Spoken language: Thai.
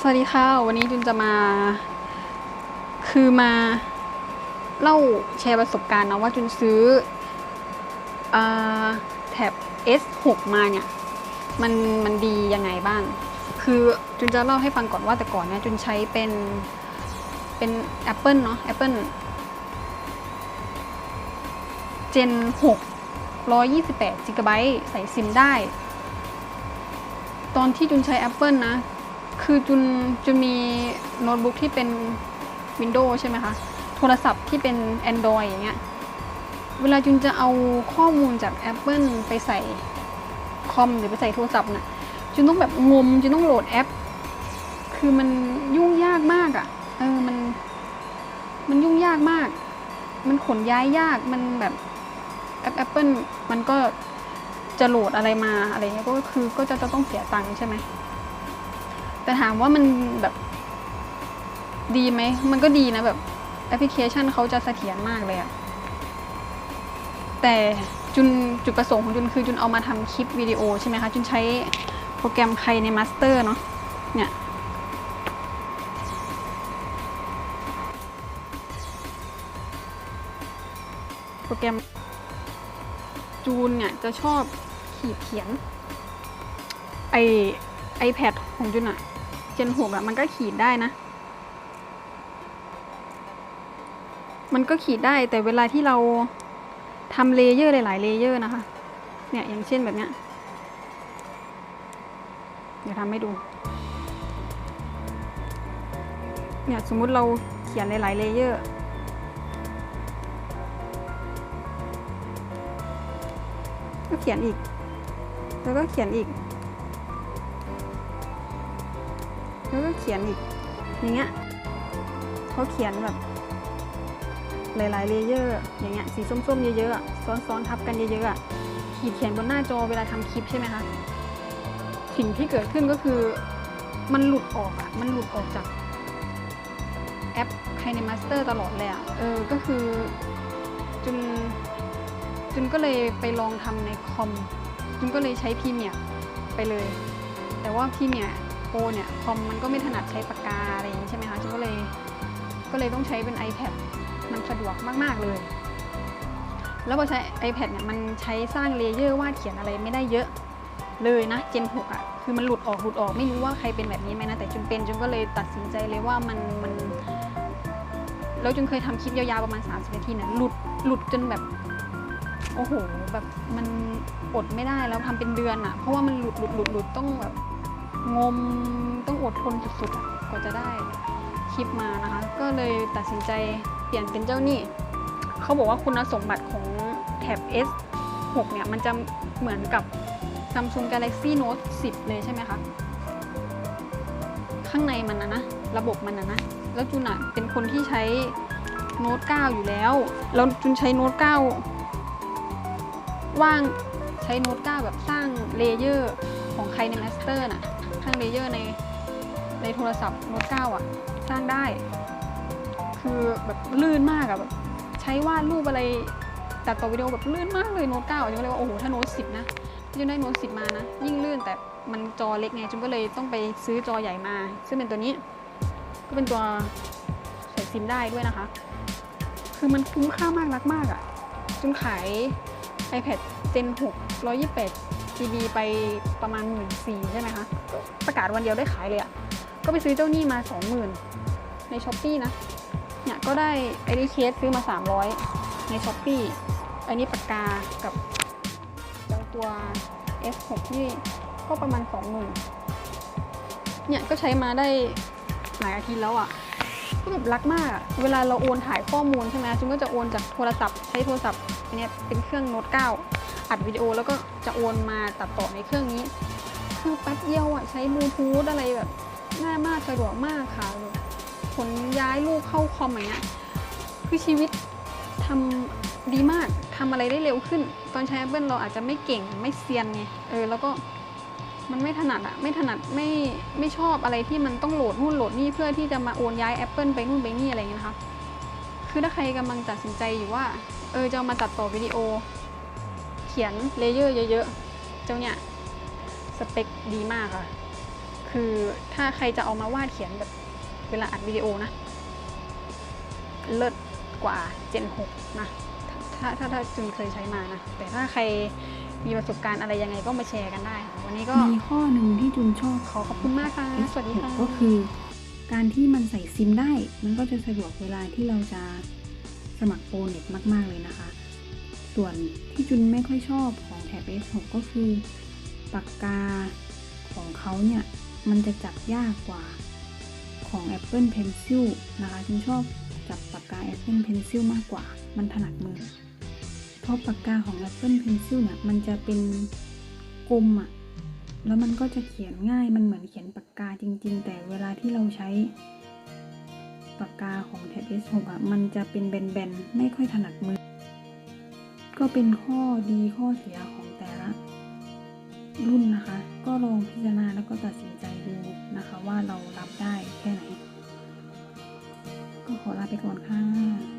สวัสดีค่ะ วันนี้จุนจะมา คือมาเล่าแชร์ประสบการณ์เนาะว่าจุนซื้ออแท็บ S6 มาเนี่ย มันมันดียังไงบ้าง คือจุนจะเล่าให้ฟังก่อนว่าแต่ก่อนเนี่ยจุนใช้เป็นเป็น Apple เนาะ Apple Gen 6 128 g b ใส่ซิมได้ ตอนที่จุนใช้ Apple นะ คือจุนจุนมีโน้ตบุ๊กที่เป็น Windows ใช่ไหมคะ โทรศัพท์ที่เป็น Android อย่างเงี้ย เวลาจุนจะเอาข้อมูลจาก Apple ไปใส่คอมหรือไปใส่โทรศัพท์น่ะจุนต้องแบบงมจุนต้องโหลดแอป คือมันยุ่งยากมากอะ่ะ เออมัน มันยุ่งยากมาก มันขนย้ายยากมันแบบแอป Apple มันก็จะโหลดอะไรมาอะไรเงี้ยก็คือก็จะจะต้องเสียตังค์ใช่ไหม แต่ถามว่ามันแบบดีไหม มันก็ดีนะแบบแอปพลิเคชันเขาจะเสถียรมากเลยอะแต่จุนจุดประสงค์ของจุนคือจุนเอามาทำคลิปวิดีโอใช่ไหมคะ จุนใช้โปรแกรมใครในมาสเตอร์เนาะเนี่ยโปรแกรมจูนเนี่ยจะชอบขีดเขียนไอ iPad ของจุนอะ Gen 6อะมันก็ขีดได้นะ มันก็ขีดได้แต่เวลาที่เราทำเลเยอร์หลายๆเลเยอร์นะคะ เนี่ยอย่างเช่นแบบเนี้ย เดี๋ยวทำให้ดู เนี่ยสมมุติเราเขียนหลายๆเลเยอร์ก็เขียนอีก แล้วก็เขียนอีก แล้วก็เขียนอีก อย่างเงี้ยเขาเขียนแบบ หลายๆเลเยอร์อย่างเงี้ยสีส้มๆเยอะๆอะซ้อนๆทับกันเยอะๆขีดเขียนบนหน้าจอเวลาทำคลิปใช่ไหมคะสิ่งที่เกิดขึ้นก็คือมันหลุดออกอะมันหลุดออกจากแอป k i n e m a s t e r ตลอดเลยอะเออก็คือจุนจุนก็เลยไปลองทำในคอมจุนก็เลยใช้พีเมียไปเลย แต่ว่าพีเมีย โปรเนี่ยคอมมันก็ไม่ถนัดใช้ปากกาอะไรอย่างนี้ใช่ไหมคะจุนก็เลยก็เลยต้องใช้เป็น iPad มันสะดวกมาก ๆ เลย แล้วพอใช้ iPad เนี่ยมันใช้สร้างเลเยอร์วาดเขียนอะไรไม่ได้เยอะเลยนะ Gen 6อะคือมันหลุดออกหลุดออกไม่รู้ว่าใครเป็นแบบนี้ไหมนะ แต่จุนเป็นจุนก็เลยตัดสินใจเลยว่ามันมัน แล้วจุนเคยทำคลิปยาวๆประมาณ 30 นาทีเนี่ยหลุดหลุดจนแบบ โอ้โห แบบมันอดไม่ได้แล้วทำเป็นเดือนอะเพราะว่ามันหลุดหลุดหลุดหลุดต้องแบบ งมต้องอดทนสุดๆกว่าจะได้คลิปมานะคะ ก็เลยตัดสินใจเปลี่ยนเป็นเจ้านี่เขาบอกว่าคุณสมบัติของแท็บ S6 เนี่ย มันจะเหมือนกับ Samsung Galaxy Note 10 เลยใช่ไหมคะ ข้างในมันนะนะ ระบบมันนะนะ แล้วจุนอะเป็นคนที่ใช้ Note 9อยู่แล้ว แล้วจุนใช้ Note 9ว่างใช้ Note 9แบบสร้างเลเยอร์ของใครใน Master น่ะ สร้างเลเยอร์ในในโทรศัพท์ Note 9อะ สร้างได้ คือแบบลื่นมากอะแบบใช้วาดรูปอะไรตัดต่อวิดีโอแบบลื่นมากเลยโน้ตเก้าจุนก็เลยว่าโอ้โหถ้าโน้ตสิบนะจุนได้โน้ตสิบมานะ ยิ่งลื่นแต่มันจอเล็กไงจุนก็เลยต้องไปซื้อจอใหญ่มา ซึ่งเป็นตัวนี้ ก็เป็นตัวใส่ซิมได้ด้วยนะคะ คือมันคุ้มค่ามากรักมากอะจุนขาย iPad Gen 6 128 GB ไปประมาณ 1 4ื่นใช่ไหมคะ ประกาศวันเดียวได้ขายเลยอะก็ไปซื้อเจ้านี่มา 20,000 ในช้อปปีนะ เนี่ยก็ได้ไอ d ีเคสซื้อมา 300 ในช้อปปีอันนี้ปากกากับเจ้าตัว S6 นี่ก็ประมาณ 20,000 เนี่ยก็ใช้มาได้หลายอาทิตย์แล้วอะ่ะก็แบบรักมากอะเวลาเราโอนถ่ายข้อมูลใช่ไหมจุนก็จะโอนจากโทรศัพท์ใช้โทรศัพท์อันเนี้ยเป็นเครื่องโน้ต9 อัดวิดีโอแล้วก็จะโอนมาตัดต่อในเครื่องนี้ คือแป๊บเดียวอะใช้บลูทูธอะไรแบบง่ายมากสะดวกมากค่ะขนย้ายลูกเข้าคอมอย่างเงี้ยคือชีวิตทำดีมากทำอะไรได้เร็วขึ้น ตอนใช้ Apple เราอาจจะไม่เก่งไม่เซียนไงเออแล้วก็มันไม่ถนัดอะไม่ถนัดไม่ไม่ชอบอะไรที่มันต้องโหลดนู่นโหลดนี่เพื่อที่จะมาโอนย้าย Apple ไปนู่นไปนี่อะไรเงี้ยนะคะ คือถ้าใครกำลังตัดสินใจอยู่ว่า เออจะมาตัดต่อวิดีโอ ขียนเลเยอร์เยอะๆ เจ้าเนี่ยสเปคดีมากค่ะคือถ้าใครจะเอามาวาดเขียนแบบเวลาอัดวิดีโอนะ เลิศกว่า Gen 6 นะ ถ้าถ้าถ้าจุนเคยใช้มานะ แต่ถ้าใครมีประสบการณ์อะไรยังไงก็มาแชร์กันได้ค่ะวันนี้ก็มีข้อหนึ่งที่จุนชอบขอขอบคุณมากค่ะ สวัสดีค่ะ ก็คือ การที่มันใส่ซิมได้ มันก็จะสะดวกเวลาที่เราจะสมัครโปรเน็ตมาก ๆ เลยนะคะ ส่วนที่จุนไม่ค่อยชอบของแท็บ S6 ก็คือปากกาของเขาเนี่ย มันจะจับยากกว่าของ Apple Pencil นะคะจุนชอบจับปากกา Apple Pencil มากกว่า มันถนัดมือ เพราะปากกาของ Apple Pencil เนี่ย มันจะเป็นกลมอะแล้วมันก็จะเขียนง่าย มันเหมือนเขียนปากกาจริง ๆ แต่เวลาที่เราใช้ปากกาของแท็บ S6 อะ มันจะเป็นแบนๆ ไม่ค่อยถนัดมือ ก็เป็นข้อดีข้อเสียของแต่ละ รุ่นนะคะ ก็ลองพิจารณาแล้วก็ตัดสินใจดูนะคะว่าเรารับได้แค่ไหน ก็ขอลาไปก่อนค่ะ